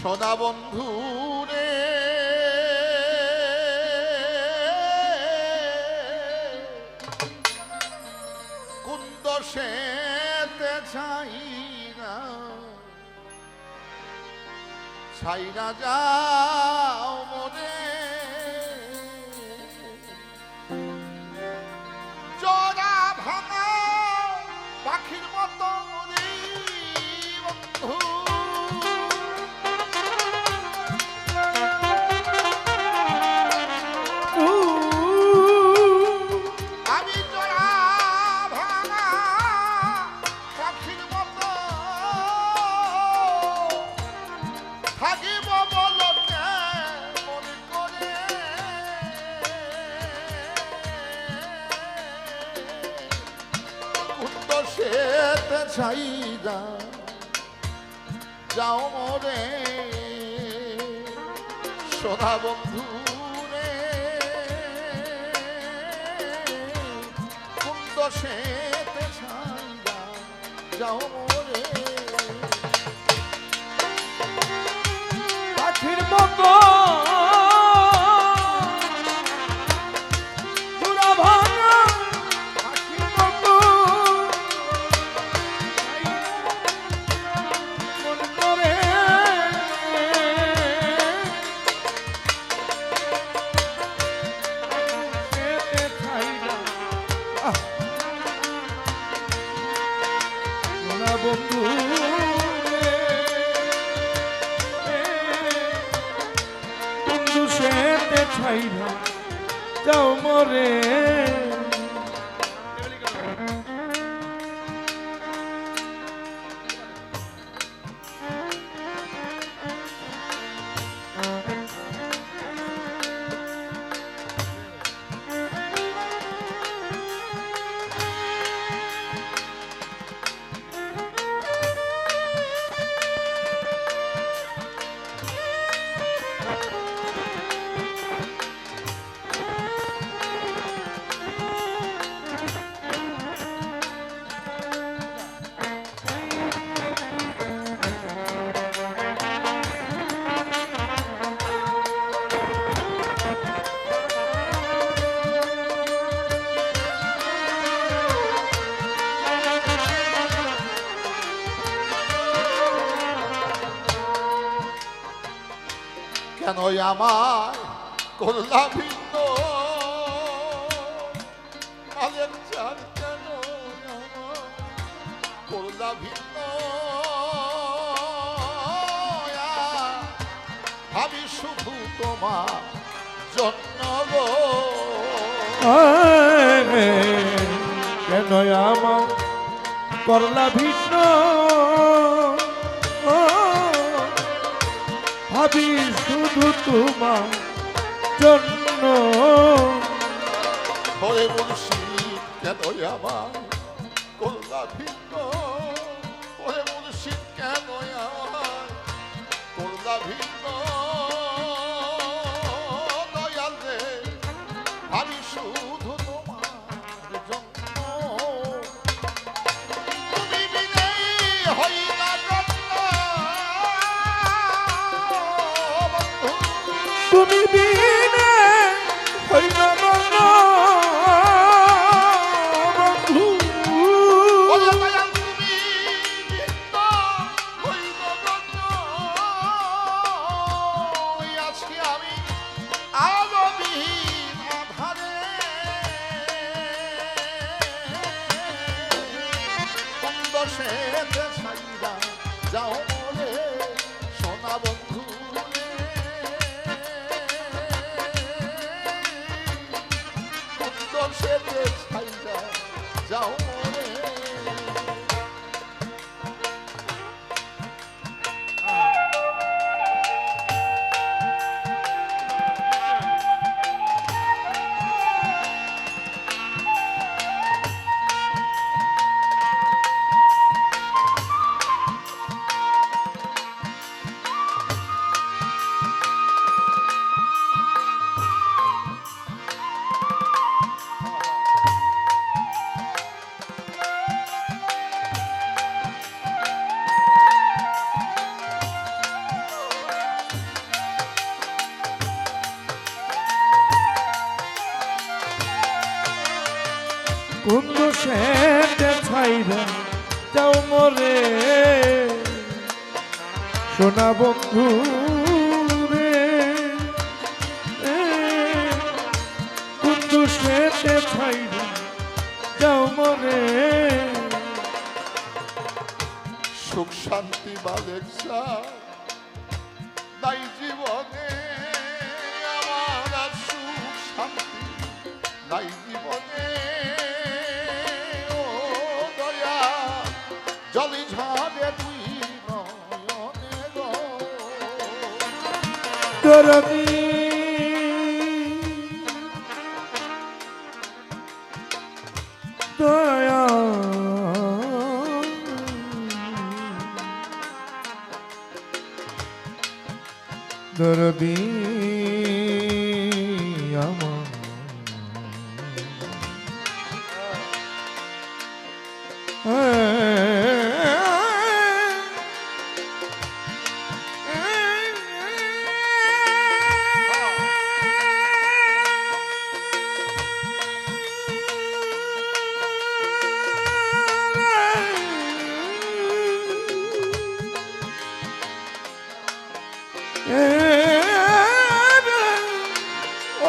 সদা বন্ধু রে কুন্দ সেতে ছাই না ছাই না যাও সেতে ছাইদা যাও মরে। সোনা বন্ধু রে কুন্দ সেতে ছাইদা যাও মরে। পাখির মতো আমার করলা ভিন্ন। মালের চার কেন করলা ভিন্ন। ভাবি শুধু তোমার জন্য গো। কেন আমার করলা ভিন্ন? ভাবি শুধু তোমার জন্য। হরে মুর্শি কেন আমার করলা ভিন্ন শান্তি তাই জীবনে আমার আর সুখ শান্তি নাই। জীবনে, ও দয়া, জলি ঝাড়ে তুই নয়নে গো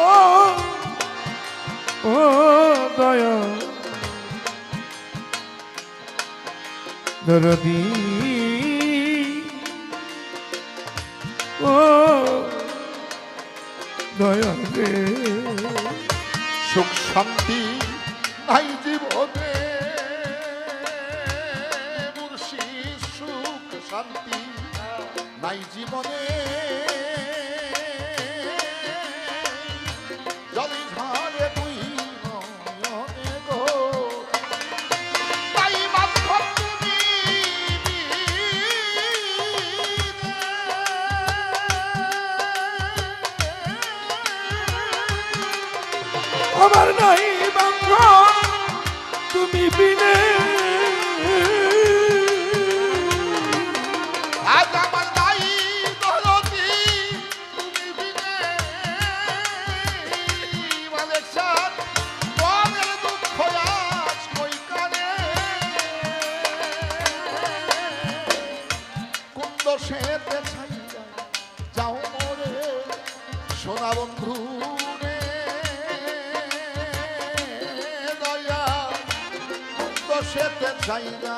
ও ও দয়া দরদি ও দয়া সুখ শান্তি নাই জীবনে মুর্শি সুখ শান্তি নাই জীবনে। আমার নাই বাঙ্গ তুমি বিনে। ছাইয়া যাও মোরে সোনা বন্ধু দয়া কুন্দ ছাইয়া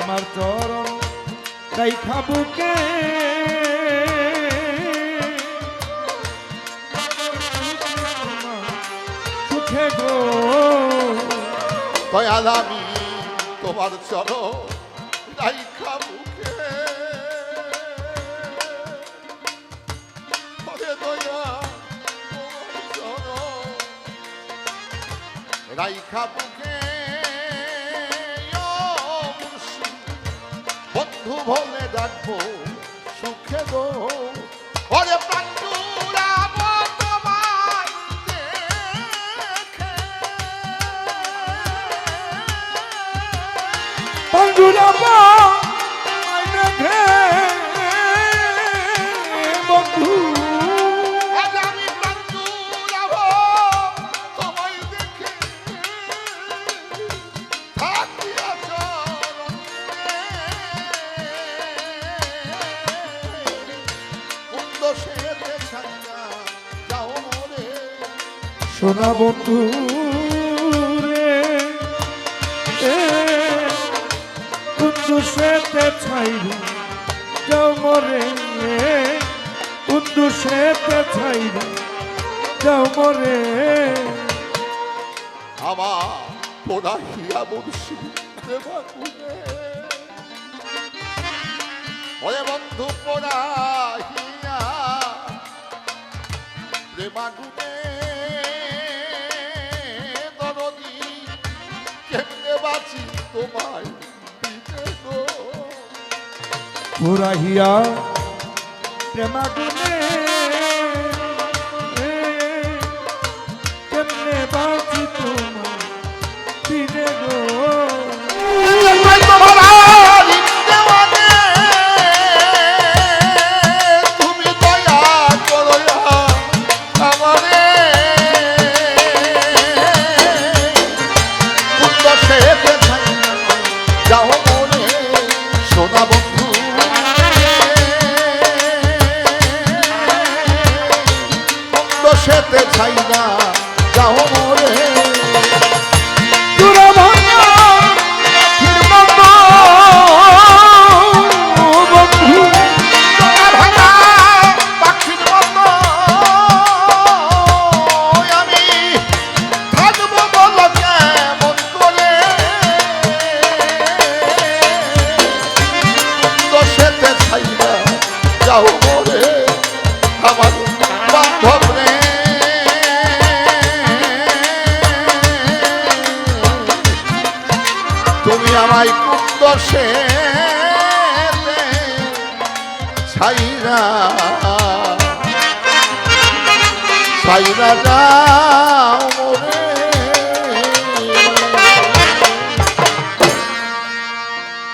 তোমার চরণ তাই খাবুকে সুখে গো। দয়াল আমি তোমার চলো রাইখা বুকে ওরে দয়া, তোমার চরণ রাইখা বলে ডাকবো সুখে গো। ওরে প্রাঞ্জুরা তে ছাইরু যমরে উদ্দুষে তে ছাইরু যমরে আমার পোড়া হিয়া মুর্শি দেবা কুলে ওরে বন্ধু পোড়া হিয়া প্রেমা গুনে দরদি তোমায়? ঘুরাহিয়া প্রেমাগুনে